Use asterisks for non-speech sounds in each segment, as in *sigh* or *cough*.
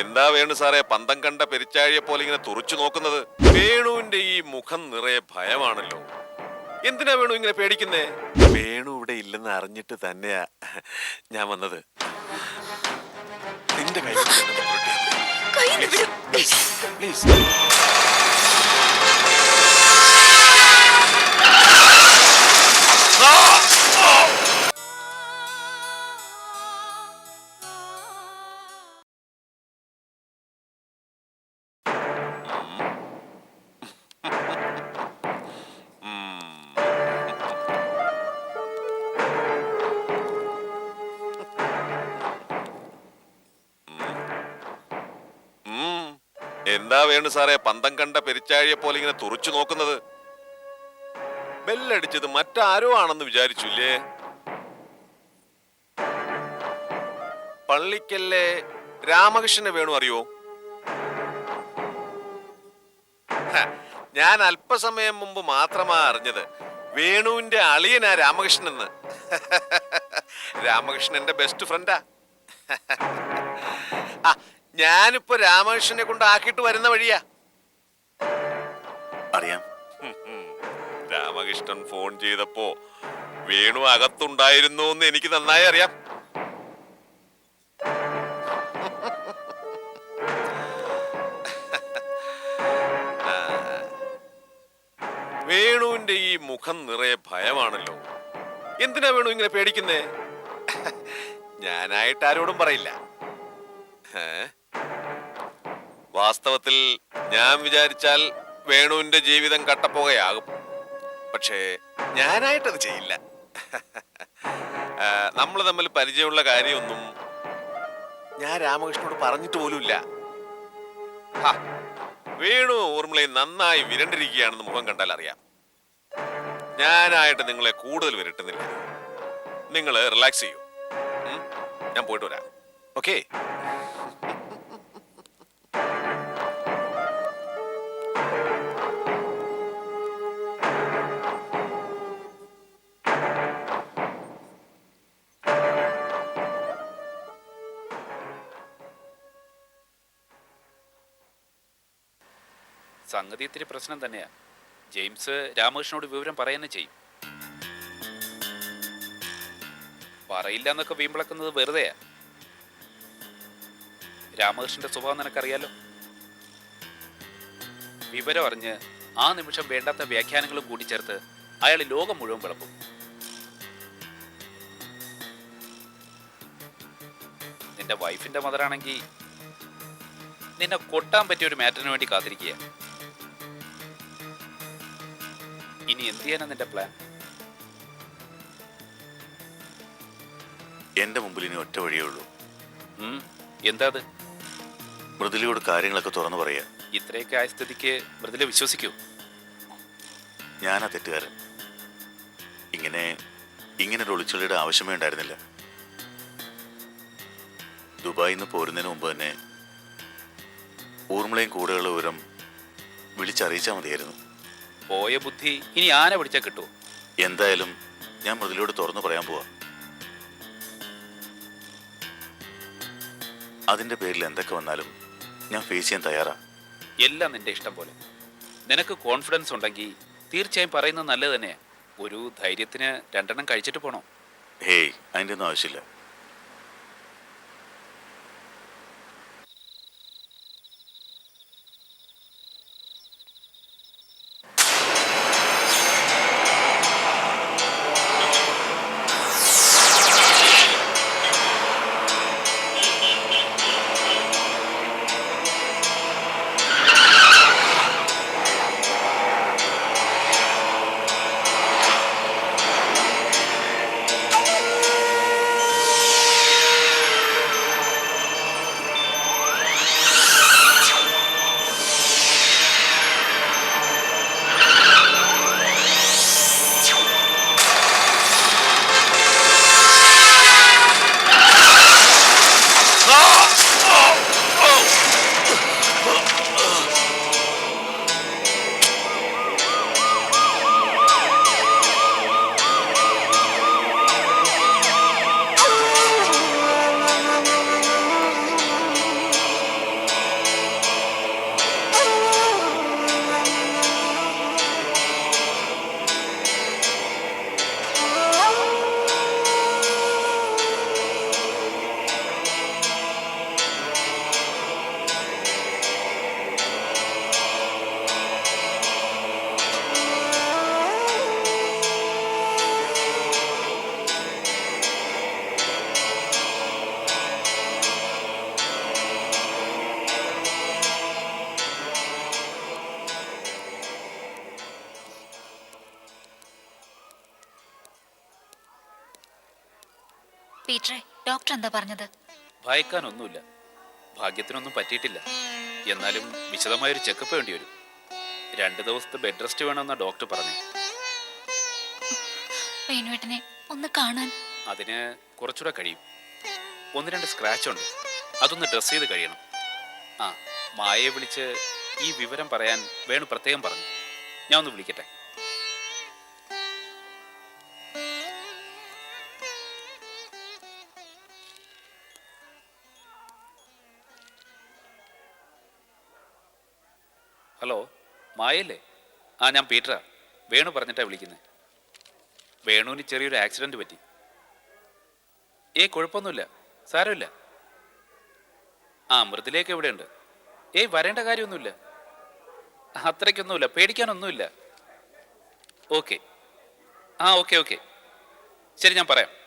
എന്താ വേണു സാറേ പന്തം കണ്ട പെരിച്ചാഴിയെ പോലെ ഇങ്ങനെ തുറച്ചു നോക്കുന്നത്? വേണുവിന്റെ ഈ മുഖം നിറയെ ഭയമാണല്ലോ. എന്തിനാ വേണു ഇങ്ങനെ പേടിക്കുന്നേ? വേണു ഇവിടെ ഇല്ലെന്ന് അറിഞ്ഞിട്ട് തന്നെയാ ഞാൻ വന്നത്. നിന്റെ കൈ. പ്ലീസ് എന്താ വേണു സാറേ പന്തം കണ്ട പെരിച്ചാഴിയെ പോലെ ഇങ്ങനെ തുറച്ചു നോക്കുന്നത്? ബെല്ലടിച്ചത് മറ്റാരോ ആണെന്ന് വിചാരിച്ചില്ലേ? പള്ളിക്കല്ലേ രാമകൃഷ്ണനെ വേണു അറിയോ? ഞാൻ അല്പസമയം മുമ്പ് മാത്രമാ അറിഞ്ഞത്. വേണുവിന്റെ അളിയനാ രാമകൃഷ്ണൻ എന്ന് *laughs* രാമകൃഷ്ണൻ എന്റെ ബെസ്റ്റ് ഫ്രണ്ടാ *laughs* ഞാനിപ്പോ രാമകൃഷ്ണനെ കൊണ്ട് ആക്കിയിട്ട് വരുന്ന വഴിയാ. അറിയാം. രാമകൃഷ്ണൻ ഫോൺ ചെയ്തപ്പോ വേണു അകത്തുണ്ടായിരുന്നു എന്ന് എനിക്ക് നന്നായി അറിയാം. വേണുവിന്റെ ഈ മുഖം നിറയെ ഭയമാണല്ലോ. എന്തിനാ വേണു ഇങ്ങനെ പേടിക്കുന്നേ? ഞാനായിട്ട് ആരോടും പറയില്ല. ഏ? വാസ്തവത്തിൽ ഞാൻ വിചാരിച്ചാൽ വേണുവിന്റെ ജീവിതം കട്ടപ്പുകയാകും. പക്ഷേ ഞാനായിട്ടത് ചെയ്യില്ല. *laughs* നമ്മൾ തമ്മിൽ പരിചയമുള്ള കാര്യമൊന്നും ഞാൻ രാമകൃഷ്ണനോട് പറഞ്ഞിട്ട് പോലുമില്ല. വേണു ഊർമിളയും നന്നായി വിരണ്ടിരിക്കുകയാണെന്ന് മുഖം കണ്ടാൽ അറിയാം. ഞാനായിട്ട് നിങ്ങളെ കൂടുതൽ വിരട്ടുന്നില്ല. നിങ്ങൾ റിലാക്സ് ചെയ്യൂ. ഞാൻ പോയിട്ട് വരാം. ഓക്കേ സംഗതി ഇത്തിരി പ്രശ്നം തന്നെയാ. ജെയിംസ് രാമകൃഷ്ണനോട് വിവരം പറയുന്നത് ചെയ്യും. പറയില്ല എന്നൊക്കെ വീമ്പിളക്കുന്നത് വെറുതെയാ. രാമകൃഷ്ണന്റെ സ്വഭാവം നിനക്കറിയാലോ? വിവരം അറിഞ്ഞ് ആ നിമിഷം വേണ്ടാത്ത വ്യാഖ്യാനങ്ങളും കൂട്ടിച്ചേർത്ത് അയാൾ ലോകം മുഴുവൻ വിളപ്പും നിന്റെ വൈഫിന്റെ മദറാണെങ്കിൽ നിന്നെ കൊട്ടാൻ പറ്റിയ ഒരു മാറ്ററിന് വേണ്ടി കാത്തിരിക്കുക ഇനി എന്ത് ചെയ്യാനാ നിന്റെ പ്ലാൻ എന്റെ മുമ്പിൽ ഇനി ഒറ്റ വഴിയേ ഉള്ളൂ. എന്താ അത്? മൃദുലയോട് കാര്യങ്ങളൊക്കെ തുറന്നു പറയാ. ഇത്രയൊക്കെ ആയ സ്ഥിതിക്ക് മൃദുല വിശ്വസിക്കൂ. ഞാനാ തെറ്റുകാരൻ. ഇങ്ങനെ ഇങ്ങനെ ഒരു ഒളിച്ചുള്ളിയുടെ ആവശ്യമേ ഉണ്ടായിരുന്നില്ല. ദുബായിൽ നിന്ന് പോരുന്നതിന് മുമ്പ് തന്നെ ഊർമിളയും കൂടെയുള്ള വിവരം വിളിച്ചറിയിച്ചാൽ മതിയായിരുന്നു. പോയ ബുദ്ധി ഇനി ആന പിടിച്ചാൽ കിട്ടുമോ എന്തായാലും ഞാൻ മൃദുലയോട് തുറന്നു പറയാൻ പോവാ. അതിന്റെ പേരിൽ എന്തൊക്കെ വന്നാലും ഞാൻ ഫേസ് ചെയ്യാൻ തയ്യാറാ. എല്ലാം നിന്റെ ഇഷ്ടം പോലെ. നിനക്ക് കോൺഫിഡൻസ് ഉണ്ടെങ്കിൽ തീർച്ചയായും പറയുന്നത് നല്ലത് തന്നെയാ. ഒരു ധൈര്യത്തിന് രണ്ടെണ്ണം കഴിച്ചിട്ട് പോണോ? ഹേയ് അതിന്റെ ഒന്നും ആവശ്യമില്ല. പീറ്ററെ ഡോക്ടർ എന്താ പറഞ്ഞത്? ഭയക്കാനൊന്നുമില്ല. ഭാഗ്യത്തിനൊന്നും പറ്റിയിട്ടില്ല. എന്നാലും വിശദമായൊരു ചെക്കപ്പ് വേണ്ടി വരും. രണ്ട് ദിവസത്തെ ബെഡ് റെസ്റ്റ് വേണമെന്ന ഡോക്ടർ പറഞ്ഞു. വേണുവേട്ടനെ ഒന്ന് കാണാൻ. അതിന് കുറച്ചുകൂടെ കഴിയും. ഒന്ന് രണ്ട് സ്ക്രാച്ച് ഉണ്ട്. അതൊന്ന് ഡ്രസ് ചെയ്ത് കഴിയണം. ആ മായയെ വിളിച്ച് ഈ വിവരം പറയാൻ വേണു പ്രത്യേകം പറഞ്ഞു. ഞാൻ ഒന്ന് വിളിക്കട്ടെ? ഹലോ മായല്ലേ? ആ ഞാൻ പീറ്ററാ. വേണു പറഞ്ഞിട്ടാ വിളിക്കുന്നത് വേണുവിന് ചെറിയൊരു ആക്സിഡന്റ് പറ്റി. ഏയ് കുഴപ്പമൊന്നുമില്ല. സാരമില്ല. ആ മൃതിലേക്ക് എവിടെയുണ്ട്? ഏയ് വരേണ്ട കാര്യമൊന്നുമില്ല. അത്രയ്ക്കൊന്നുമില്ല. പേടിക്കാനൊന്നുമില്ല. ഓക്കെ. ആ ഓക്കെ ഓക്കെ. ശരി ഞാൻ പറയാം.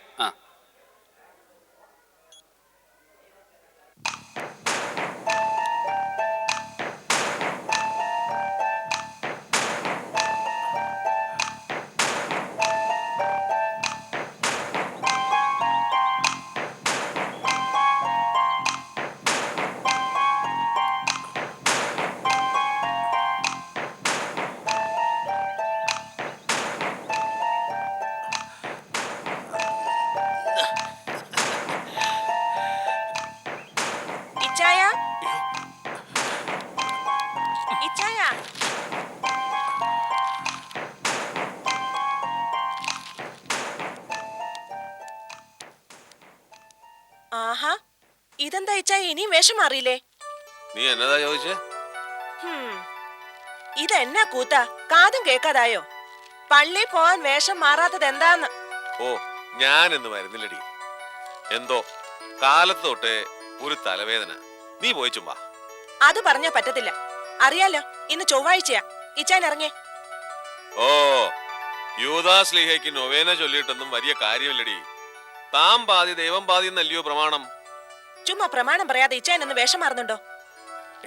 ആഹാ ഇതെന്താ ഇച്ചാ ഇനിയും വേഷം മാറിയില്ലേ? നീ എന്നതാ ചോദിച്ചേ? ഹും. ഇതെന്നാ കൂത്ത കാതും കേക്കാതായോ പള്ളി പോവാൻ വേഷം മാറാത്തത് എന്താന്ന്? ഓ ഞാൻ എന്ന് മരുന്നില്ലടി എന്തോ കാലത്ത് തൊട്ടേ ഒരു തലവേദന. നീ പോയി ചുമ്മാ. അത് പറഞ്ഞാ പറ്റത്തില്ല. അറിയാലോ ഇന്ന് ചൊവ്വാഴ്ചയാ. ഇച്ചാൻ ഇറങ്ങേ. ഓ യൂദാസ് ലീഹയ്ക്ക് നൊവേന ചൊല്ലിയിട്ടൊന്നും വലിയ കാര്യമില്ലടി. താൻ പാതി ദൈവം പാതി എന്നല്ലയോ പ്രമാണം? ചുമ്മാ പ്രമാണം പറയാതെ ഇച്ചാൻ എന്ന് വേഷം മാറുന്നുണ്ടോ?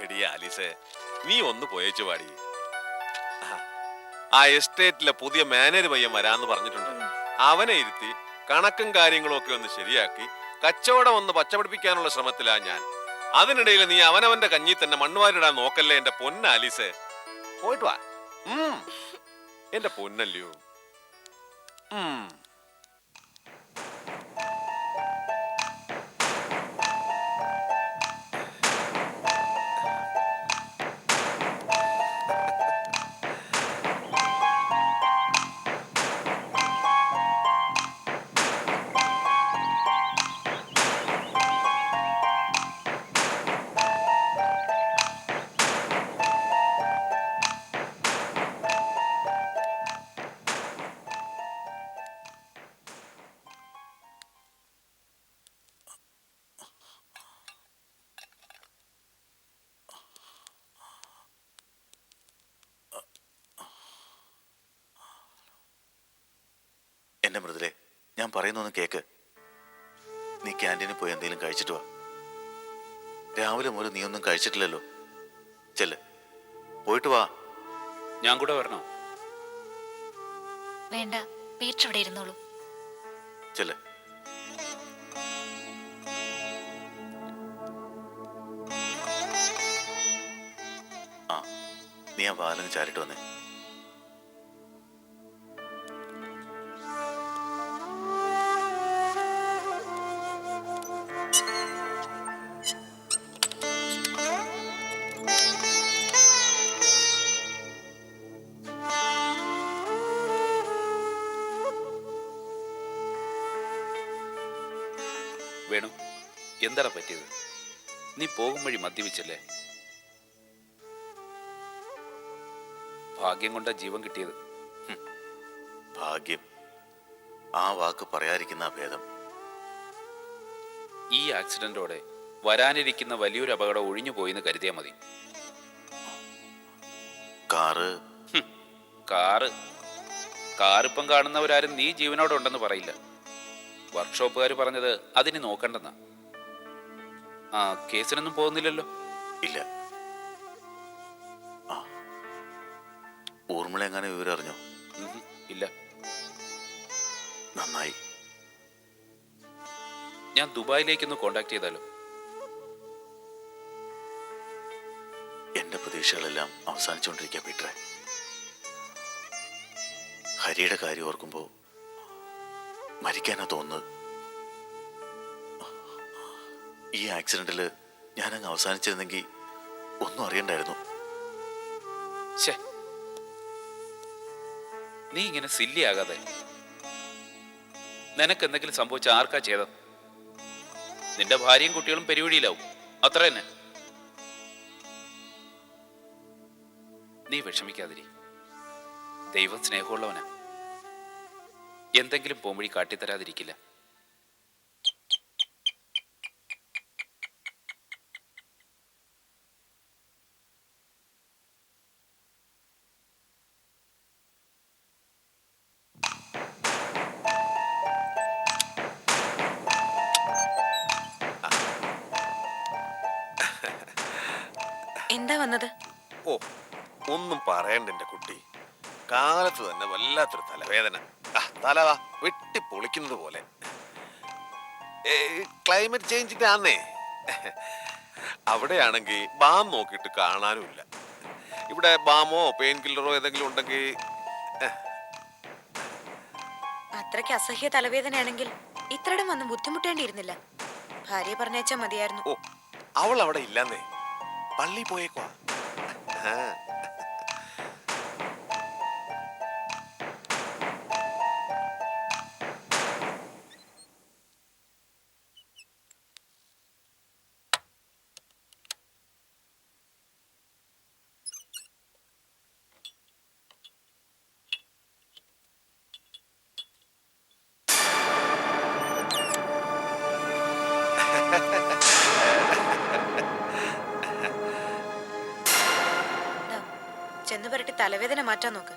എടി ആലിസേ നീ ഒന്ന് പോയേച്ചു പാടി ആ എസ്റ്റേറ്റിലെ പുതിയ മാനേജർ പയ്യൻ വരാന്ന് പറഞ്ഞിട്ടുണ്ട്. അവനെ ഇരുത്തി കണക്കും കാര്യങ്ങളും ഒക്കെ ഒന്ന് ശരിയാക്കി കച്ചവടം ഒന്ന് പച്ചപിടിപ്പിക്കാനുള്ള ശ്രമത്തിലാ ഞാൻ. അതിനിടയിൽ നീ അവനവന്റെ കഞ്ഞി തന്നെ മണ്ണുവാരിടാൻ നോക്കല്ലേ എന്റെ പൊന്ന ആലിസേ? പോയിട്ട് വാ. എന്റെ പൊന്നല്ലയോ? ഉം. ഞാൻ പറയുന്നൊന്ന് കേക്ക്. നീ ക്യാന്റീനിൽ പോയി എന്തെങ്കിലും കഴിച്ചിട്ട് വാ. രാവിലെ മുതൽ നീ ഒന്നും കഴിച്ചിട്ടില്ലല്ലോ. ചെല്ല്. പോയിട്ട് വാ. ഞാൻ കൂടെ വരണോ? വേണ്ട പീറ്റർ ഇവിടെ ഇരുന്നോളൂ. ചെല്ല്. ആ നീ ആ വാലന് ചാരിട്ട് വന്നേ. വേണു. എന്താണ് പറ്റിയത്? നീ പോകും വഴി മദ്യപിച്ചല്ലേ? ഭാഗ്യം കൊണ്ടാ ജീവൻ കിട്ടിയത്. ഭാഗ്യം. ആ വാക്ക് പറയാതിരിക്കുന്ന ഭേദം. ഈ ആക്സിഡന്റോടെ വരാനിരിക്കുന്ന വലിയൊരു അപകടം ഒഴിഞ്ഞു പോയിന്ന് കരുതിയാൽ മതി. കാറ്? കാറ്. കാറിപ്പം കാണുന്നവരാരും നീ ജീവനോടെ ഉണ്ടെന്ന് പറയില്ല. വർക്ക്ഷോപ്പുകാർ പറഞ്ഞത് അതിന് നോക്കണ്ടെന്നാ. ആ കേസിനൊന്നും പോകുന്നില്ലല്ലോ. ഇല്ല. ആ. ഊർമിള എങ്ങനെ വിവരം അറിഞ്ഞോ? ഇല്ല. നന്നായി. ഞാൻ ദുബായിലേക്ക് ഒന്ന് കോണ്ടാക്ട് ചെയ്താലോ? എന്റെ പ്രതീക്ഷകളെല്ലാം അവസാനിച്ചുകൊണ്ടിരിക്കുക പീറ്ററെ. ഹരിയുടെ കാര്യം ഓർക്കുമ്പോൾ മരിക്കാനാ തോന്നുന്നത്. ഈ ആക്സിഡന്റിൽ ഞാൻ അങ്ങ് അവസാനിച്ചിരുന്നെങ്കിൽ ഒന്നും അറിയണ്ടായിരുന്നു. നീ ഇങ്ങനെ സില്ലിയാകാതെ നിനക്ക് എന്തെങ്കിലും സംഭവിച്ച ആർക്കാ ചെയ്തത് നിന്റെ ഭാര്യയും കുട്ടികളും പെരുവഴിയിലാവും. അത്ര തന്നെ. നീ വിഷമിക്കാതിരി. ദൈവം സ്നേഹമുള്ളവനാ എന്തെങ്കിലും പോംവഴി കാട്ടിത്തരാതിരിക്കില്ല. എന്താ വന്നത്? ഓ ഒന്നും പറയണ്ട എന്റെ കുട്ടി. കാലത്ത് തന്നെ വല്ലാത്തൊരു തലവേദന. തലവാ വെട്ടി പൊളിക്കുന്നത് പോലെ. ക്ലൈമറ്റ് ചേഞ്ചിന്റെ ആന്നേ. അവിടെയാണെങ്കിൽ ബാം നോക്കിയിട്ട് കാണാനുമില്ല. ഇവിടെ ബാമോ പെയിൻ കില്ലറോ ഏതെങ്കിലും ഉണ്ടെങ്കിൽ അത്രയ്ക്ക് അസഹ്യ തലവേദനയാണെങ്കിൽ ഇത്രയും വന്ന് ബുദ്ധിമുട്ടേണ്ടിയിരുന്നില്ല. ഭാര്യ പറഞ്ഞേച്ചാ മതിയായിരുന്നു. ഓ അവൾ അവിടെ ഇല്ലെന്നേ. പള്ളി പോയേക്കുവാ. തലവേദന മാറ്റാൻ നോക്ക്.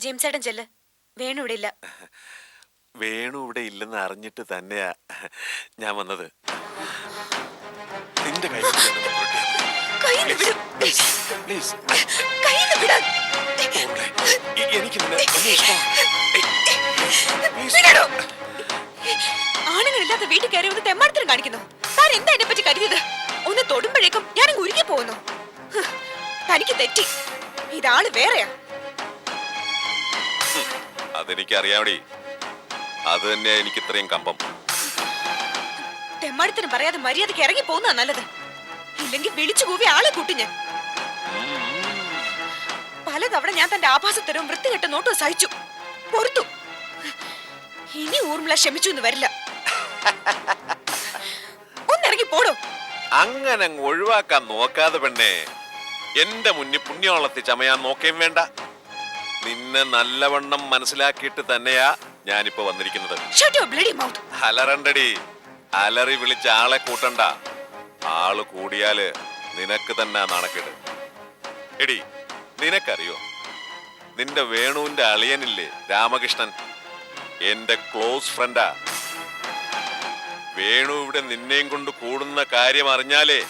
ജെയിംസ് ഏട്ടൻ ചെല്ല്. വേണു ഇവിടെ ഇല്ല. വേണു ഇവിടെ ഇല്ലെന്ന് അറിഞ്ഞിട്ട് തന്നെയാ ഞാൻ വന്നത്. നിന്റെ. പ്ലീസ്. എനിക്ക്. ആണുങ്ങളില്ലാത്ത വീട്ടിൽ കയറി ഒന്ന് തെമ്മാടത്തിനും കാണിക്കുന്നു. താൻ എന്താ എന്നെ പറ്റി കരുതിയത്? ഒന്ന് തൊടുമ്പോഴേക്കും ഞാൻ ഉരുകി പോകുന്നു. തനിക്ക് തെറ്റി. ഇതാൾ വേറെയാ. അതെനിക്ക് അറിയാമടി അത് തന്നെയാ എനിക്ക് ഇത്രയും കമ്പം. തെമ്മാടത്തിന് പറയാതെ മര്യാദയ്ക്ക് ഇറങ്ങി പോകുന്നതാ നല്ലത്. ഇല്ലെങ്കിൽ വിളിച്ചു കൂവി ആളെ കൂട്ടി ഞാൻ. പലതവണ ഞാൻ തന്റെ ആഭാസത്തരവും വൃത്തികെട്ട നോട്ടും സഹിച്ചു. പൊറുത്തു. ഇനി ഊർമിള ക്ഷമിച്ചു എന്ന് വരില്ല. *laughs* ഒന്നിറങ്ങി പോടും. അങ്ങനെ അങ്ങ് ഒഴിവാക്കാൻ നോക്കാതെ പെണ്ണേ എന്റെ മുന്നിൽ പുണ്യവളത്തി ചമയാൻ നോക്കേം വേണ്ട. നിന്നെ നല്ലവണ്ണം മനസ്സിലാക്കിയിട്ട് തന്നെയാ ഞാനിപ്പോ വന്നിരിക്കുന്നത്. അലറണ്ടടി. അലറി വിളിച്ച ആളെ കൂട്ടണ്ട. ആൾ കൂടിയാൽ നിനക്ക് തന്നെ നാണക്കേട്. എടി നിനക്കറിയോ? നിന്റെ വേണുവിന്റെ അളിയനില്ലേ രാമകൃഷ്ണൻ? എന്റെ ക്ലോസ് ഫ്രണ്ടാ വേണു ഇവിടെ നിന്നെയും കൊണ്ട് കൂടുന്ന കാര്യം അറിഞ്ഞാലേ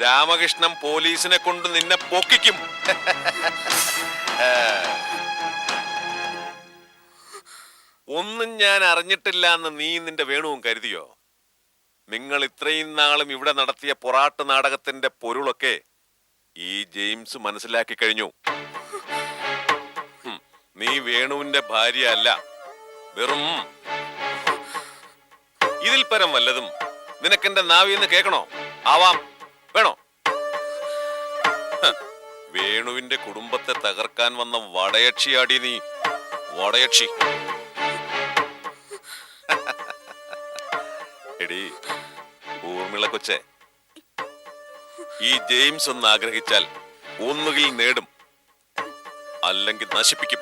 രാമകൃഷ്ണൻ പോലീസിനെ കൊണ്ട് നിന്നെ പൊക്കിക്കും. *laughs* ഒന്നും ഞാൻ അറിഞ്ഞിട്ടില്ല എന്ന് നീ നിന്റെ വേണുവും കരുതിയോ? നിങ്ങൾ ഇത്രയും നാളും ഇവിടെ നടത്തിയ പൊറാട്ട് നാടകത്തിന്റെ പൊരുളൊക്കെ ഈ ജെയിംസ് മനസ്സിലാക്കി കഴിഞ്ഞു. നീ വേണുവിന്റെ ഭാര്യ അല്ല. വെറും ഇതിൽ പരം വല്ലതും നിനക്കെന്റെ നാവിന്ന് കേക്കണോ ആവാം. വേണോ? വേണുവിന്റെ കുടുംബത്തെ തകർക്കാൻ വന്ന വടയക്ഷിയാടി നീ. വടയക്ഷി. എടി ഊർമിള കൊച്ചെ. ഈ ജെയിംസ് ഒന്ന് ആഗ്രഹിച്ചാൽ ഒന്നുകിൽ നേടും. അല്ലെങ്കിൽ നശിപ്പിക്കും.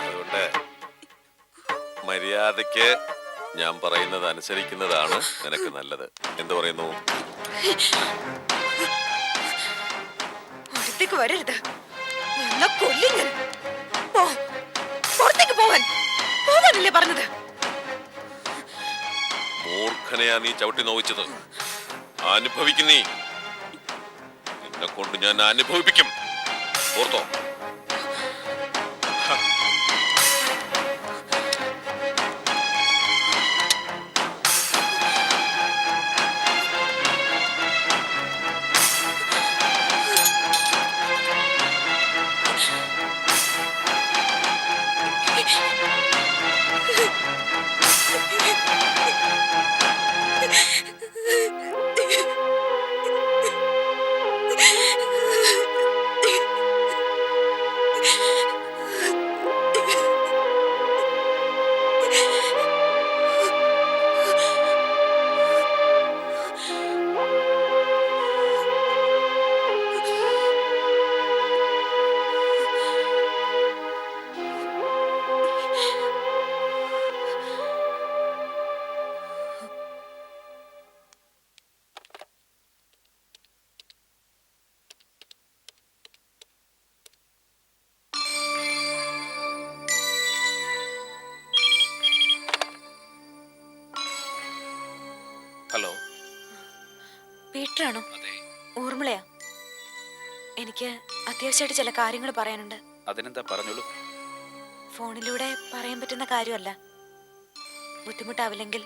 അതുകൊണ്ട് മര്യാദയ്ക്ക് ഞാൻ പറയുന്നത് അനുസരിക്കുന്നതാണ് നിനക്ക് നല്ലത്. എന്തു പറയുന്നു? അടുത്തേക്ക് വരരുത്. എന്നാ കൊല്ലും ഞാൻ പോ. പുറത്തേക്ക് പോവാൻ. പോവാനല്ലേ പറഞ്ഞത്? മൂർഖനെയാ നീ ചവിട്ടി നോവിച്ചത്. അനുഭവിക്കുന്നീ. നിന്നെ കൊണ്ട് ഞാൻ അനുഭവിപ്പിക്കും. ഓർത്തോ? പീറ്ററാണോ ഊർമിളയാ. എനിക്ക് അത്യാവശ്യമായിട്ട് ചില കാര്യങ്ങൾ പറയാനുണ്ട്. അതിനെന്താ പറഞ്ഞോളൂ. ഫോണിലൂടെ പറയാൻ പറ്റുന്ന കാര്യമല്ല. ബുദ്ധിമുട്ടാവില്ലെങ്കിൽ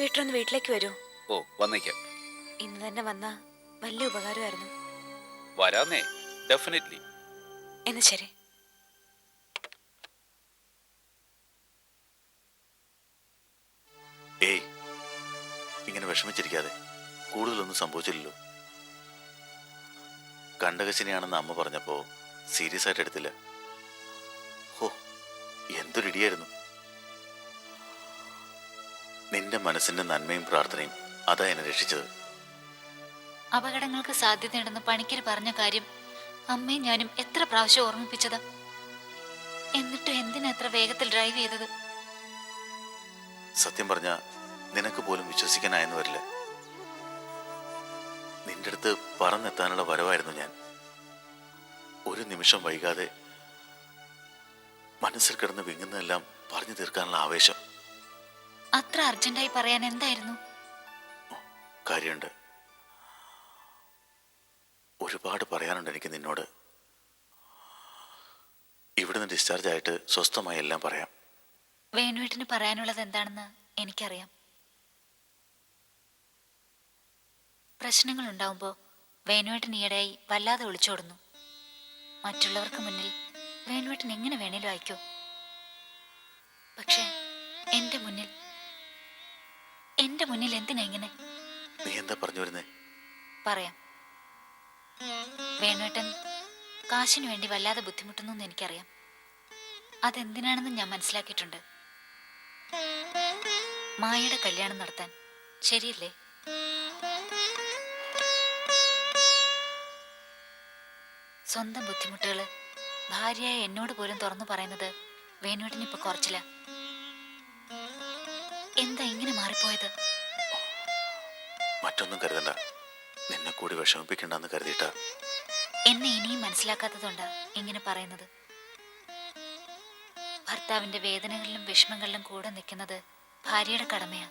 പീറ്റർ ഒന്ന് വീട്ടിലേക്ക് വരൂ. ഓ വന്നേക്കാം. ഇന്ന് തന്നെ വന്ന വലിയ ഉപകാരമായിരുന്നു. വരാന്നേ ഡെഫിനറ്റ്ലി എന്നാ ശരി. ഏയ് ഇങ്ങനെ വിഷമിച്ചിരിക്കാതെ. കൂടുതലൊന്നും സംഭവിച്ചില്ലല്ലോ. കണ്ടകശിനിയാണെന്ന് അമ്മ പറഞ്ഞപ്പോ സീരിയസ് ആയിട്ട് എടുത്തില്ല. ഹോ എന്തൊരു ഇടിയായിരുന്നു. നിന്റെ മനസ്സിന്റെ നന്മയും പ്രാർത്ഥനയും അതാ എന്നെ രക്ഷിച്ചത്. അപകടങ്ങൾക്ക് സാധ്യതയുണ്ടെന്ന് പണിക്കർ പറഞ്ഞ കാര്യം അമ്മയും ഞാനും എത്ര പ്രാവശ്യം ഓർമ്മിപ്പിച്ചതാ. എന്നിട്ടും എന്തിനാ എത്ര വേഗത്തിൽ ഡ്രൈവ് ചെയ്തത്? സത്യം പറഞ്ഞ നിനക്ക് പോലും വിശ്വസിക്കാനായെന്ന് വരില്ല. നിന്റെ അടുത്ത് പറന്നെത്താനുള്ള വരവായിരുന്നു ഞാൻ. ഒരു നിമിഷം വൈകാതെ മനസ്സിൽ കിടന്ന് വിങ്ങുന്നതെല്ലാം പറഞ്ഞു തീർക്കാനുള്ള ആവേശം. അത്ര അർജന്റായി പറയാൻ എന്തായിരുന്നു? കാര്യമുണ്ട്. ഒരുപാട് പറയാനുണ്ട് എനിക്ക് നിന്നോട്. ഇവിടുന്ന് ഡിസ്ചാർജ് ആയിട്ട് സ്വസ്ഥമായി എല്ലാം പറയാം. വേണുവേട്ടിന് പറയാനുള്ളത് എന്താണെന്ന് എനിക്കറിയാം. പ്രശ്നങ്ങൾ ഉണ്ടാവുമ്പോൾ വേണുവേട്ടൻ ഈയിടെയായി വല്ലാതെ ഒളിച്ചോടുന്നു. മറ്റുള്ളവർക്ക് മുന്നിൽ വേണുവേട്ടൻ എങ്ങനെ വേണേലും അയക്കോ പക്ഷേ എന്റെ മുന്നിൽ എന്റെ മുന്നിൽ എന്തിനാ ഇങ്ങനെ? നീ എന്താ പറഞ്ഞു വരുന്നേ? പറയാം. വേണുവേട്ടൻ കാശിനു വേണ്ടി വല്ലാതെ ബുദ്ധിമുട്ടുന്നു എന്ന് എനിക്കറിയാം. അതെന്തിനാണെന്ന് ഞാൻ മനസ്സിലാക്കിയിട്ടുണ്ട്. മായയുടെ കല്യാണം നടത്താൻ ശരിയല്ലേ? സ്വന്തം ബുദ്ധിമുട്ടുകൾ ഭാര്യയായ എന്നോട് പോലും തുറന്നു പറയുന്നത് വേണുവേട്ടന് ഇപ്പൊ കുറച്ചില്ല എന്താ ഇങ്ങനെ മാറിപ്പോയത്? മറ്റൊന്നും കരുതണ്ട. നിന്നെ കൂടി വിഷമിപ്പിക്കണ്ടെന്ന് കരുതിട്ട എന്നെ ഇനിയും മനസ്സിലാക്കാത്തതുകൊണ്ടാ ഇങ്ങനെ പറയുന്നത്. ഭർത്താവിന്റെ വേദനകളിലും വിഷമങ്ങളിലും കൂടെ നിൽക്കുന്നത് ഭാര്യയുടെ കടമയാ.